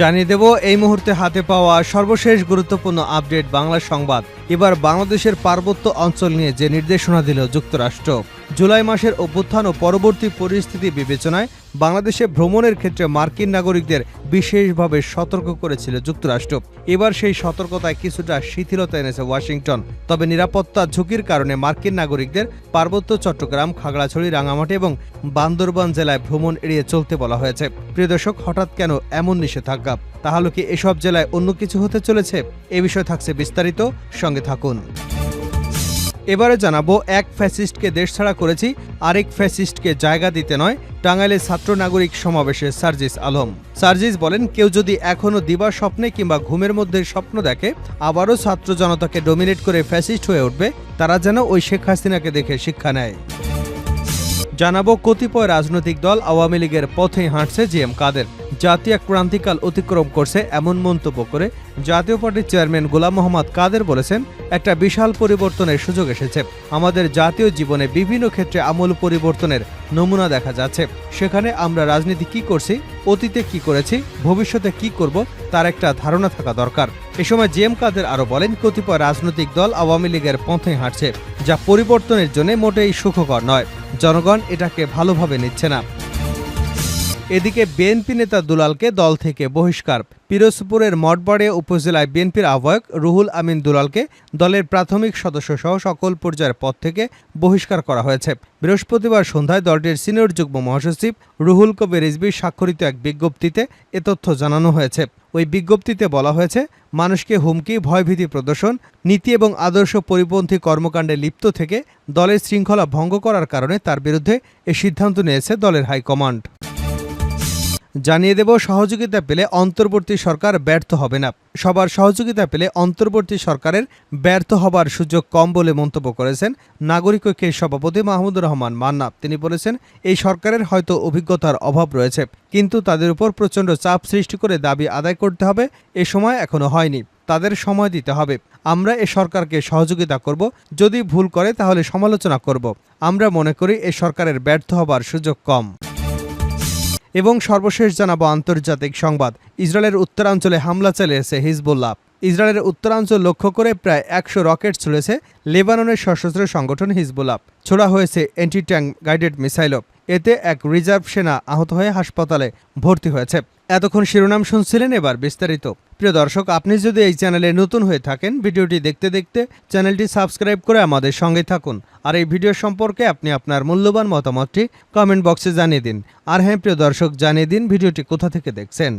জানিয়ে দেব, এই মুহূর্তে হাতে পাওয়া সর্বশেষ গুরুত্বপূর্ণ আপডেট বাংলা সংবাদ। এবার বাংলাদেশের পার্বত্য অঞ্চল নিয়ে যে নির্দেশনা দিল যুক্তরাষ্ট্র। জুলাই মাসের অভ্যুত্থান ও পরবর্তী পরিস্থিতি বিবেচনায় বাংলাদেশে ভ্রমণের ক্ষেত্রে মার্কিন নাগরিকদের বিশেষভাবে সতর্ক করেছিল যুক্তরাষ্ট্র। এবার সেই সতর্কতায় কিছুটা শিথিলতা এনেছে ওয়াশিংটন। তবে নিরাপত্তা ঝুঁকির কারণে মার্কিন নাগরিকদের পার্বত্য চট্টগ্রাম, খাগড়াছড়ি রাঙামাটি এবং বান্দরবান জেলায় ভ্রমণ এড়িয়ে চলতে বলা হয়েছে। প্রিয় দর্শক, হঠাৎ কেন এমন নিষেধাজ্ঞা? তাহলে কি এসব জেলায় অন্য কিছু হতে চলেছে? এ বিষয়ে থাকছে বিস্তারিত। সঙ্গে থাকুন। এবারে জানাব, এক ফ্যাসিস্টকে দেশ ছাড়া করেছি, আরেক ফ্যাসিস্টকে জায়গা দিতে নয় টাঙ্গাইলে ছাত্র নাগরিক সমাবেশে সার্জিস আলম। সার্জিস বলেন, কেউ যদি এখনও দিবা স্বপ্নে কিংবা ঘুমের মধ্যে স্বপ্ন দেখে, আবারও ছাত্র জনতাকে ডোমিনেট করে ফ্যাসিস্ট হয়ে উঠবে, তারা যেন ওই শেখ হাসিনাকে দেখে শিক্ষা নেয়। জানাব কতিপয় রাজনৈতিক দল আওয়ামী লীগের পথে হাঁটছে জি এম কাদের। জাতীয় ক্রান্তিকাল অতিক্রম করছে এমন মন্তব্য করে জাতীয় পার্টির চেয়ারম্যান গোলাম মোহাম্মদ কাদের বলেছেন, একটা বিশাল পরিবর্তনের সুযোগ এসেছে। আমাদের জাতীয় জীবনে বিভিন্ন ক্ষেত্রে আমূল পরিবর্তনের নমুনা দেখা যাচ্ছে। সেখানে আমরা রাজনীতি কি করছি, অতীতে কি করেছি, ভবিষ্যতে কি করব, তার একটা ধারণা থাকা দরকার। এ সময় জি এম কাদের আরও বলেন, কতিপয় রাজনৈতিক দল আওয়ামী লীগের পথে হাঁটছে। যা পরিবর্তনের জন্য মোটেই সুখকর নয়। জনগণ এটাকে ভালোভাবে নিচ্ছে না। এদিকে বিএনপি নেতা দুলালকে দল থেকে বহিষ্কার। পিরোজপুরের মঠবাড়ে উপজেলায় বিএনপির আহ্বায়ক রুহুল আমিন দুলালকে দলের প্রাথমিক সদস্য সহ সকল পর্যায়ের পদ থেকে বহিষ্কার করা হয়েছে। বৃহস্পতিবার সন্ধ্যায় দলটির সিনিয়র যুগ্ম মহাসচিব রুহুল কবির রিজভি স্বাক্ষরিত এক বিজ্ঞপ্তিতে এ তথ্য জানানো হয়েছে। ওই বিজ্ঞপ্তিতে বলা হয়েছে, মানুষকে হুমকি, ভয়ভীতি প্রদর্শন, নীতি এবং আদর্শ পরিপন্থী কর্মকাণ্ডে লিপ্ত থেকে দলের শৃঙ্খলা ভঙ্গ করার কারণে তার বিরুদ্ধে এ সিদ্ধান্ত নিয়েছে দলের হাইকমান্ড। জানিয়ে দেব, সহযোগিতা পেলে অন্তর্বর্তী সরকার ব্যর্থ হবে না। সবার সহযোগিতা পেলে অন্তর্বর্তী সরকারের ব্যর্থ হবার সুযোগ কম বলে মন্তব্য করেছেন নাগরিক ঐক্যের সভাপতি মাহমুদুর রহমান মান্না। তিনি বলেছেন, এই সরকারের হয়তো অভিজ্ঞতার অভাব রয়েছে, কিন্তু তাদের উপর প্রচণ্ড চাপ সৃষ্টি করে দাবি আদায় করতে হবে। এ সময় এখনও হয়নি, তাদের সময় দিতে হবে। আমরা এ সরকারকে সহযোগিতা করব, যদি ভুল করে তাহলে সমালোচনা করব। আমরা মনে করি এ সরকারের ব্যর্থ হবার সুযোগ কম। এবং সর্বশেষ জানাব আন্তর্জাতিক সংবাদ। ইসরায়েলের উত্তরাঞ্চলে হামলা চালিয়েছে হিজবুল্লাহ। ইসরায়েলের উত্তরাঞ্চল লক্ষ্য করে প্রায় একশো রকেট ছুড়েছে লেবাননের সশস্ত্র সংগঠন হিজবুল্লাহ। ছোড়া হয়েছে অ্যান্টি ট্যাঙ্ক গাইডেড মিসাইলও। এতে এক রিজার্ভ সেনা আহত হয়ে হাসপাতালে ভর্তি হয়েছে। এতক্ষণ শিরোনাম শুনছিলেন এবার বিস্তারিত। প্রিয় দর্শক, আপনি যদি এই চ্যানেলে নতুন হয়ে থাকেন, ভিডিওটি দেখতে দেখতে চ্যানেলটি সাবস্ক্রাইব করে আমাদের সঙ্গে থাকুন। আর এই ভিডিও সম্পর্কে আপনি আপনার মূল্যবান মতামতটি কমেন্ট বক্সে জানিয়ে দিন। আর হ্যাঁ প্রিয় দর্শক, জানিয়ে দিন ভিডিওটি কোথা থেকে দেখছেন।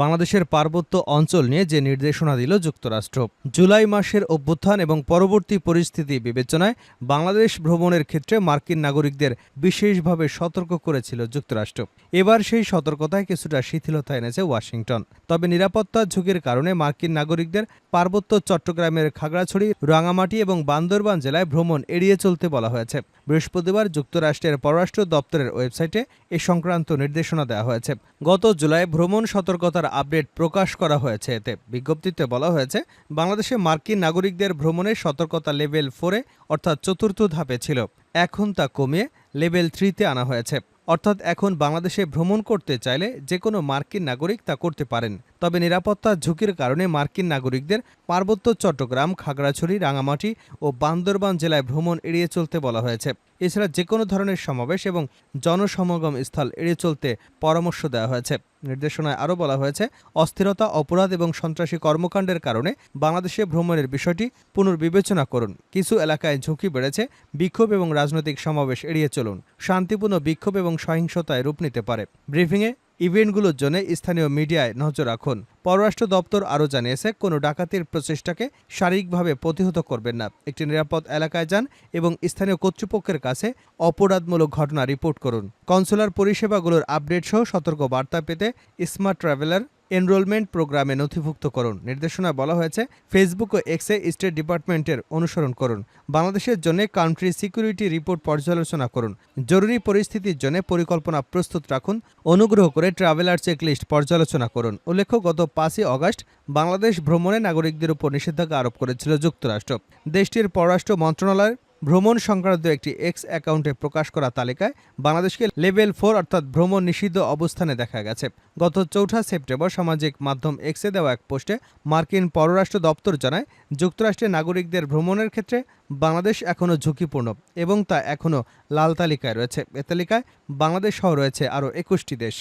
বাংলাদেশের পার্বত্য অঞ্চল নিয়ে যে নির্দেশনা দিল যুক্তরাষ্ট্র। জুলাই মাসের অভ্যুত্থান এবং পরবর্তী পরিস্থিতি বিবেচনায় বাংলাদেশ ভ্রমণের ক্ষেত্রে মার্কিন নাগরিকদের বিশেষভাবে সতর্ক করেছিল যুক্তরাষ্ট্র। এবার সেই সতর্কতায় কিছুটা শিথিলতা এনেছে ওয়াশিংটন। তবে নিরাপত্তা ঝুঁকির কারণে মার্কিন নাগরিকদের পার্বত্য চট্টগ্রামের খাগড়াছড়ি, রাঙামাটি এবং বান্দরবান জেলায় ভ্রমণ এড়িয়ে চলতে বলা হয়েছে। বৃহস্পতিবার যুক্তরাষ্ট্রের পররাষ্ট্র দপ্তরের ওয়েবসাইটে এ সংক্রান্ত নির্দেশনা দেওয়া হয়েছে। গত জুলাই ভ্রমণ সতর্কতার আপডেট প্রকাশ করা হয়েছে। এতে বিজ্ঞপ্তিতে বলা হয়েছে, বাংলাদেশে মার্কিন নাগরিকদের ভ্রমণে সতর্কতা লেভেল ফোরে, অর্থাৎ চতুর্থ ধাপে ছিল। এখন তা কমিয়ে লেভেল থ্রিতে আনা হয়েছে। অর্থাৎ এখন বাংলাদেশে ভ্রমণ করতে চাইলে যে কোনো মার্কিন নাগরিক তা করতে পারেন। তবে নিরাপত্তা ঝুঁকির কারণে মার্কিন নাগরিকদের পার্বত্য চট্টগ্রাম, খাগড়াছড়ি, রাঙামাটি ও বান্দরবান জেলায় ভ্রমণ এড়িয়ে চলতে বলা হয়েছে। এছাড়া যে কোনো ধরনের সমাবেশ এবং জনসমাগম স্থল এড়িয়ে চলতে পরামর্শ দেওয়া হয়েছে। নির্দেশনায় আরও বলা হয়েছে, অস্থিরতা, অপরাধ এবং সন্ত্রাসী কর্মকাণ্ডের কারণে বাংলাদেশে ভ্রমণের বিষয়টি পুনর্বিবেচনা করুন। কিছু এলাকায় ঝুঁকি বেড়েছে, বিক্ষোভ এবং রাজনৈতিক সমাবেশ এড়িয়ে চলুন। শান্তিপূর্ণ বিক্ষোভ এবং সহিংসতায় রূপ নিতে পারে। ব্রিফিংয়ে ইভেন্টগুলোর জন্য স্থানীয় মিডিয়ায় নজর রাখুন। পররাষ্ট্র দপ্তর আরও জানিয়েছে, কোনো ডাকাতির প্রচেষ্টাকে শারীরিকভাবে প্রতিহত করবেন না। একটি নিরাপদ এলাকায় যান এবং স্থানীয় কর্তৃপক্ষের কাছে অপরাধমূলক ঘটনা রিপোর্ট করুন। কনসুলার পরিষেবাগুলোর আপডেট সহ সতর্ক বার্তা পেতে স্মার্ট ট্রাভেলার এনরোলমেন্ট প্রোগ্রামে নথিভুক্ত করুন নির্দেশনায় বলা হয়েছে, ফেসবুক ও এক্সে স্টেট ডিপার্টমেন্টের অনুসরণ করুন। বাংলাদেশের জন্য কান্ট্রি সিকিউরিটি রিপোর্ট পর্যালোচনা করুন। জরুরি পরিস্থিতির জন্য পরিকল্পনা প্রস্তুত রাখুন। অনুগ্রহ করে ট্রাভেলার চেকলিস্ট পর্যালোচনা করুন। উল্লেখ্য, গত পাঁচই অগস্ট বাংলাদেশ ভ্রমণে নাগরিকদের উপর নিষেধাজ্ঞা আরোপ করেছিল যুক্তরাষ্ট্র। দেশটির পররাষ্ট্র মন্ত্রণালয় ভ্রমণ সংক্রান্ত একটি এক্স অ্যাকাউন্টে প্রকাশ করা তালিকায় বাংলাদেশকে লেভেল ফোর অর্থাৎ ভ্রমণ নিষিদ্ধ অবস্থানে দেখা গেছে। গত চৌঠা সেপ্টেম্বর সামাজিক মাধ্যম এক্সে দেওয়া এক পোস্টে মার্কিন পররাষ্ট্র দপ্তর জানায়, যুক্তরাষ্ট্রের নাগরিকদের ভ্রমণের ক্ষেত্রে বাংলাদেশ এখনও ঝুঁকিপূর্ণ এবং তা এখনও লাল তালিকায় রয়েছে। এ তালিকায় বাংলাদেশ সহ রয়েছে আরও একুশটি দেশ।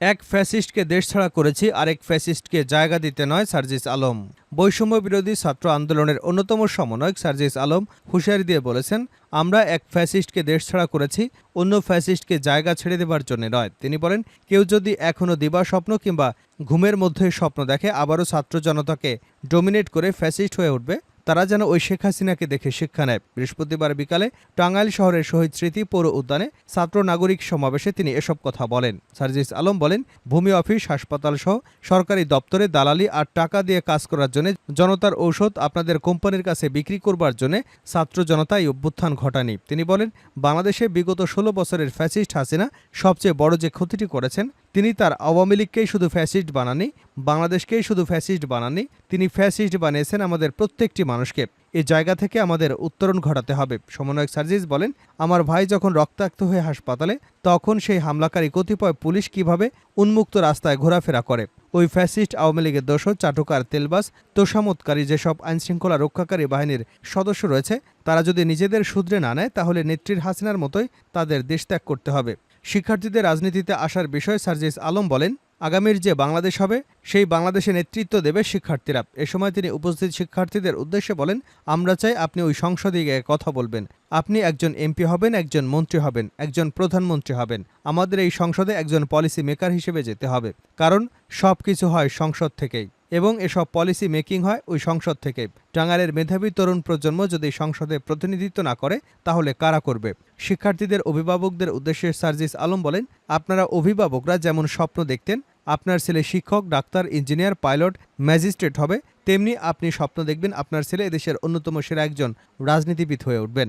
এক ফ্যাসিস্টকে দেশ ছাড়া করেছি, আরেক ফ্যাসিস্টকে জায়গা দিতে নয়, সার্জিস আলম। বৈষম্য বিরোধী ছাত্র আন্দোলনের অন্যতম সমন্বয়ক সার্জিস আলম হুঁশিয়ারি দিয়ে বলেছেন, আমরা এক ফ্যাসিস্টকে দেশ ছাড়া করেছি, অন্য ফ্যাসিস্টকে জায়গা ছেড়ে দেবার জন্য নয়। তিনি বলেন, কেউ যদি এখনও দিবা স্বপ্ন কিংবা ঘুমের মধ্যে স্বপ্ন দেখে, আবারও ছাত্র জনতাকে ডোমিনেট করে ফ্যাসিস্ট হয়ে উঠবে তারা যেন ওই শেখ হাসিনাকে দেখে শিক্ষা নেয়। বৃহস্পতিবার বিকালে টাঙ্গাইল শহরের শহীদ স্মৃতি পৌর উদ্যানে ছাত্র নাগরিক সমাবেশে তিনি এসব কথা বলেন। সার্জিস আলম বলেন, ভূমি অফিস, হাসপাতাল সহ সরকারি দপ্তরে দালালি আর টাকা দিয়ে কাজ করার জন্য জনতার ঔষধ আপনাদের কোম্পানির কাছে বিক্রি করবার জন্য ছাত্র জনতা এই অভ্যুত্থান ঘটানি। তিনি বলেন, বাংলাদেশে বিগত ষোলো বছরের ফ্যাসিস্ট হাসিনা সবচেয়ে বড় যে ক্ষতিটি করেছেন তিনি তার আওয়ামী লীগকেই শুধু ফ্যাসিস্ট বানাননি, বাংলাদেশকেই শুধু ফ্যাসিস্ট বানাননি, তিনি ফ্যাসিস্ট বানিয়েছেন আমাদের প্রত্যেকটি মানুষকে। এ জায়গা থেকে আমাদের উত্তরণ ঘটাতে হবে। সমন্বয়ক সার্জিস বলেন, আমার ভাই যখন রক্তাক্ত হয়ে হাসপাতালে, তখন সেই হামলাকারী কতিপয় পুলিশ কীভাবে উন্মুক্ত রাস্তায় ঘোরাফেরা করে? ওই ফ্যাসিস্ট আওয়ামী লীগের দোষর চাটুকার তেলবাস তোষামতকারী যেসব আইনশৃঙ্খলা রক্ষাকারী বাহিনীর সদস্য রয়েছে, তারা যদি নিজেদের শুধরে না নেয়, তাহলে নেত্রীর হাসিনার মতোই তাদের দেশ ত্যাগ করতে হবে। শিক্ষার্থীদের রাজনীতিতে আসার বিষয়ে সার্জিস আলম বলেন, আগামীর যে বাংলাদেশ হবে, সেই বাংলাদেশে নেতৃত্ব দেবে শিক্ষার্থীরা। এ সময় তিনি উপস্থিত শিক্ষার্থীদের উদ্দেশ্যে বলেন, আমরা চাই আপনি ওই সংসদে গিয়ে কথা বলবেন। আপনি একজন এমপি হবেন, একজন মন্ত্রী হবেন, একজন প্রধানমন্ত্রী হবেন। আমাদের এই সংসদে একজন পলিসি মেকার হিসেবে যেতে হবে। কারণ সব কিছু হয় সংসদ থেকেই। এবং এসব পলিসি মেকিং হয় ওই সংসদ থেকে। টাঙ্গাইলের মেধাবী তরুণ প্রজন্ম যদি সংসদে প্রতিনিধিত্ব না করে, তাহলে কারা করবে? শিক্ষার্থীদের অভিভাবকদের উদ্দেশ্যে সার্জিস আলম বলেন, আপনারা অভিভাবকরা যেমন স্বপ্ন দেখতেন, আপনার ছেলে শিক্ষক, ডাক্তার, ইঞ্জিনিয়ার, পাইলট, ম্যাজিস্ট্রেট হবে, তেমনি আপনি স্বপ্ন দেখবেন আপনার ছেলে এদেশের অন্যতম সেরা একজন রাজনীতিবিদ হয়ে উঠবেন।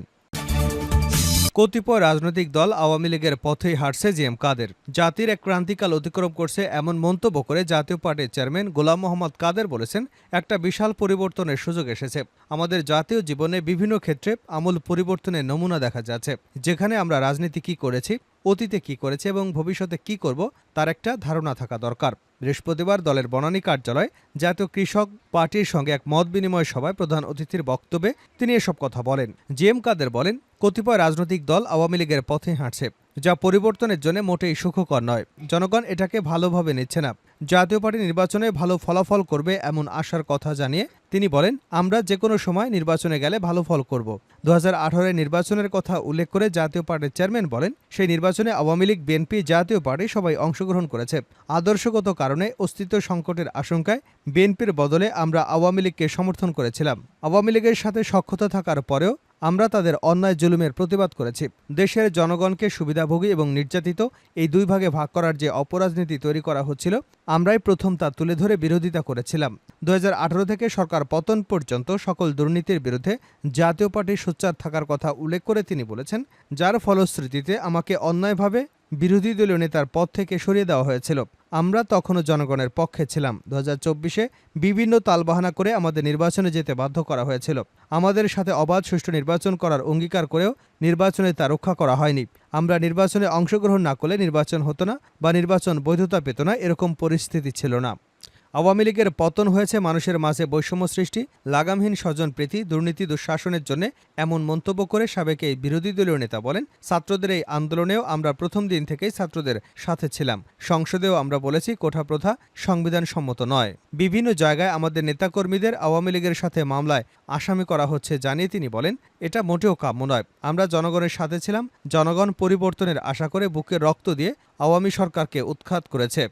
কতিপয় রাজনৈতিক দল আওয়ামী লীগের পথেই হাঁটছে জি এম কাদের। জাতির এক ক্রান্তিকাল অতিক্রম করছে এমন মন্তব্য করে জাতীয় পার্টির চেয়ারম্যান গোলাম মোহাম্মদ কাদের বলেছেন, একটা বিশাল পরিবর্তনের সুযোগ এসেছে। আমাদের জাতীয় জীবনে বিভিন্ন ক্ষেত্রে আমূল পরিবর্তনের নমুনা দেখা যাচ্ছে। যেখানে আমরা রাজনীতি কি করেছি, অতীতে কি করেছে এবং ভবিষ্যতে কি করব, তার একটা ধারণা থাকা দরকার। বৃহস্পতিবার দলের বনানী কার্যালয় জাতীয় কৃষক পার্টির সঙ্গে এক মত বিনিময় সভায় প্রধান অতিথির বক্তব্যে তিনি এসব কথা বলেন। জি এম কাদের বলেন কতিপয় রাজনৈতিক দল আওয়ামী লীগের পথে হাঁটছে, যা পরিবর্তনের জন্য মোটেই সুখকর নয়। জনগণ এটাকে ভালোভাবে নিচ্ছে না। জাতীয় পার্টি নির্বাচনে ভালো ফলাফল করবে এমন আশার কথা জানিয়ে তিনি বলেন, আমরা যে কোনো সময় নির্বাচনে গেলে ভালো ফল করব। দু হাজার নির্বাচনের কথা উল্লেখ করে জাতীয় পার্টির চেয়ারম্যান বলেন, সেই নির্বাচনে আওয়ামী লীগ, বিএনপি জাতীয় পার্টি সবাই অংশগ্রহণ করেছে। আদর্শগত কারণে অস্তিত্ব সংকটের আশঙ্কায় বিএনপির বদলে আমরা আওয়ামী লীগকে সমর্থন করেছিলাম। আওয়ামী লীগের সাথে সক্ষতা থাকার পরেও আমরা তাদের অন্যায় জুলুমের প্রতিবাদ করেছি। দেশের জনগণকে সুবিধাভোগী এবং নির্যাতিত এই দুই ভাগে ভাগ করার যে অপরাজনীতি তৈরি করা হচ্ছিল, আমরাই প্রথম তা তুলে ধরে বিরোধিতা করেছিলাম। দু হাজার আঠারো থেকে সরকার পতন পর্যন্ত সকল দুর্নীতির বিরুদ্ধে জাতীয় পার্টির সোচ্চার থাকার কথা উল্লেখ করে তিনি বলেছেন, যার ফলশ্রুতিতে আমাকে অন্যায়ভাবে বিরোধী দলীয় নেতার পদ থেকে সরিয়ে দেওয়া হয়েছিল। আমরা তখনও জনগণের পক্ষে ছিলাম। দু হাজার চব্বিশে বিভিন্ন তালবাহানা করে আমাদের নির্বাচনে যেতে বাধ্য করা হয়েছিল। আমাদের সাথে অবাধ সুষ্ঠু নির্বাচন করার অঙ্গীকার করেও নির্বাচনে তা রক্ষা করা হয়নি। আমরা নির্বাচনে অংশগ্রহণ না করলে নির্বাচন হতো না বা নির্বাচন বৈধতা পেত না, এরকম পরিস্থিতি ছিল না। আওয়ামী লীগের পতন হয়েছে মানুষের মাঝে বৈষম্য সৃষ্টি, লাগামহীন স্বজন প্রীতি, দুর্নীতি, দুঃশাসনের জন্য এমন মন্তব্য করে সাবেক এই বিরোধী দলীয় নেতা বলেন, ছাত্রদের এই আন্দোলনেও আমরা প্রথম দিন থেকেই ছাত্রদের সাথে ছিলাম। সংসদেও আমরা বলেছি, কোঠা প্রথা সংবিধান সম্মত নয়। বিভিন্ন জায়গায় আমাদের নেতাকর্মীদের আওয়ামী লীগের সাথে মামলায় আসামি করা হচ্ছে জানিয়ে তিনি বলেন, এটা মোটেও কাম্য নয়। আমরা জনগণের সাথে ছিলাম, জনগণ পরিবর্তনের আশা করে বুকে রক্ত দিয়ে আওয়ামী সরকারকে উৎখাত করেছে।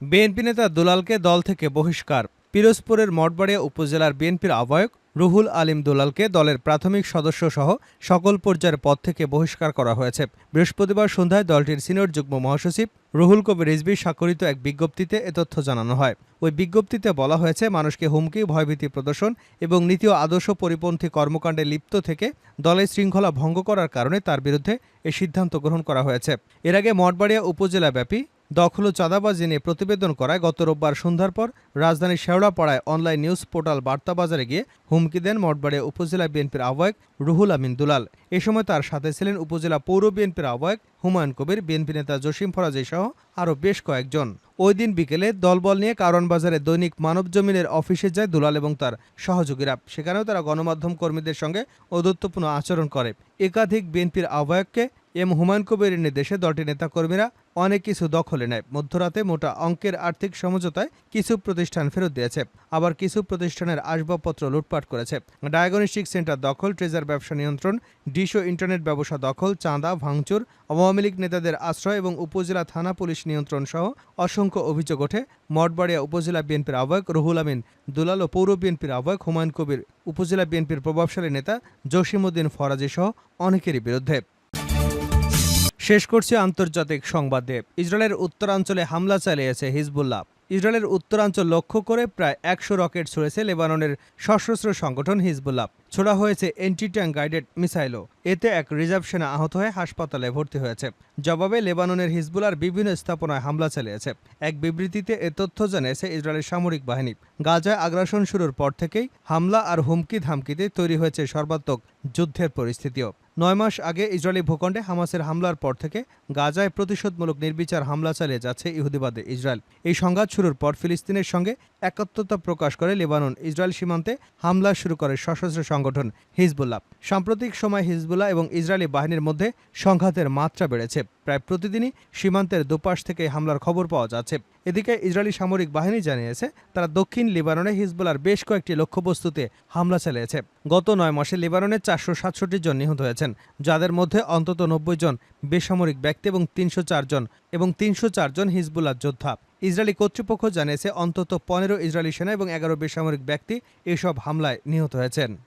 বিএনপি নেতা দুলালকে দল থেকে বহিষ্কার। পিরোজপুরের মঠবাড়িয়া উপজেলার বিএনপির আহ্বায়ক রুহুল আলিম দুলালকে দলের প্রাথমিক সদস্য সহ সকল পর্যায়ের পদ থেকে বহিষ্কার করা হয়েছে। বৃহস্পতিবার সন্ধ্যায় দলটির সিনিয়র যুগ্ম মহাসচিব রুহুল কবির রিজবি স্বাক্ষরিত এক বিজ্ঞপ্তিতে এ তথ্য জানানো হয়। ওই বিজ্ঞপ্তিতে বলা হয়েছে, মানুষকে হুমকি, ভয়ভীতি প্রদর্শন এবং নীতি ও আদর্শ পরিপন্থী কর্মকাণ্ডে লিপ্ত থেকে দলের শৃঙ্খলা ভঙ্গ করার কারণে তার বিরুদ্ধে এ সিদ্ধান্ত গ্রহণ করা হয়েছে। এর আগে মঠবাড়িয়া উপজেলাব্যাপী দখল ও চাঁদাবাজি নিয়ে প্রতিবেদন করায় গত রোববার সন্ধ্যার পর রাজধানীর শেওড়াপাড়ায় অনলাইন নিউজ পোর্টাল বার্তাবাজারে গিয়ে হুমকি দেন মঠবাড়িয়া উপজেলা বিএনপির আহ্বায়ক রুহুল আমিন দুলাল। এ সময় তার সাথে ছিলেন উপজেলা পৌর বিএনপির আহ্বায়ক হুমায়ুন কবির, বিএনপি নেতা জসিম ফরাজি সহ আরও বেশ কয়েকজন। ওই দিন বিকেলে দলবল নিয়ে কারণ বাজারে দৈনিক মানব জমিনের অফিসে যায় দুলাল এবং তার সহযোগীরা। সেখানেও তারা গণমাধ্যম কর্মীদের সঙ্গে ঔদত্যপূর্ণ আচরণ করে। একাধিক বিএনপির আহ্বায়ককে এম হুমায়ুন কবিরের নির্দেশে দলটির নেতাকর্মীরা অনেক কিছু দখলে নেয়। মধ্যরাতে মোটা অঙ্কের আর্থিক সমঝোতায় কিছু প্রতিষ্ঠান ফেরত দিয়েছে। আবার কিছু প্রতিষ্ঠানের আসবাবপত্র লুটপাট করেছে। ডায়াগনস্টিক সেন্টার দখল, ট্রেজার ব্যবসা নিয়ন্ত্রণ, ডিশো ইন্টারনেট ব্যবসা দখল, চাঁদা, ভাঙচুর, আওয়ামী লীগ নেতাদের আশ্রয় এবং উপজেলা থানা পুলিশ নিয়ন্ত্রণ সহ অসংখ্য অভিযোগ ওঠে। মঠবাড়িয়া উপজেলা বিএনপির আহ্বায়ক রুহুল আমিন, দুলাল ও পৌর বিএনপির আহ্বায়ক হুমায়ুন কবির, উপজেলা বিএনপির প্রভাবশালী নেতা জসিমউদ্দিন ফরাজি সহ অনেকেরই বিরুদ্ধে। শেষ করছে আন্তর্জাতিক সংবাদে। ইসরায়েলের উত্তরাঞ্চলে হামলা চালিয়েছে হিজবুল্লাহ। ইসরায়েলের উত্তরাঞ্চল লক্ষ্য করে প্রায় একশো রকেট ছুড়েছে লেবাননের সশস্ত্র সংগঠন হিজবুল্লাহ। ছোড়া হয়েছে এন্টি ট্যাঙ্ক গাইডেড মিসাইলও এতে এক রিজার্ভ সেনা আহত হয়ে হাসপাতালে ভর্তি হয়েছে। জবাবে লেবাননের হিজবুলার বিভিন্ন স্থাপনায় হামলা চালিয়েছে। এক বিবৃতিতে এ তথ্য জানিয়েছে ইসরায়েলের সামরিক বাহিনী। গাজায় আগ্রাসন শুরুর পর থেকেই হামলা আর হুমকি ধামকিতে তৈরি হয়েছে সর্বাত্মক যুদ্ধের পরিস্থিতিও। নয় মাস আগে ইসরায়েলি ভূখণ্ডে হামাসের হামলার পর থেকে গাজায় প্রতিশোধমূলক নির্বিচার হামলা চালিয়ে যাচ্ছে ইহুদিবাদে ইসরায়েল। এই সংঘাত শুরুর পর ফিলিস্তিনের সঙ্গে একাত্মতা প্রকাশ করে লেবানন ইসরায়েল সীমান্তে হামলা শুরু করে সশস্ত্র সংগঠন হিজবুল্লাহ। সাম্প্রতিক সময় হিজবুল্লাহ এবং ইসরায়েলি বাহিনীর মধ্যে সংঘাতের মাত্রা বেড়েছে। প্রায় প্রতিদিনই সীমান্তের দুপাশ থেকে হামলার খবর পাওয়া যাচ্ছে। এদিকে ইসরায়েলি সামরিক বাহিনী জানিয়েছে, তারা দক্ষিণ লিবাননে হিজবুলার বেশ কয়েকটি লক্ষ্যবস্তুতে হামলা চালিয়েছে। গত নয় মাসে লিবাননে চারশো সাতষট্টি জন নিহত হয়েছেন, যাদের মধ্যে অন্তত নব্বই জন বেসামরিক ব্যক্তি এবং তিনশো জন এবং তিনশো জন হিজবুল্লাহ যোদ্ধা। ইসরায়েলি কর্তৃপক্ষ জানিয়েছে, অন্তত পনেরো ইসরায়েলি সেনা এবং এগারো বেসামরিক ব্যক্তি এসব হামলায় নিহত হয়েছেন।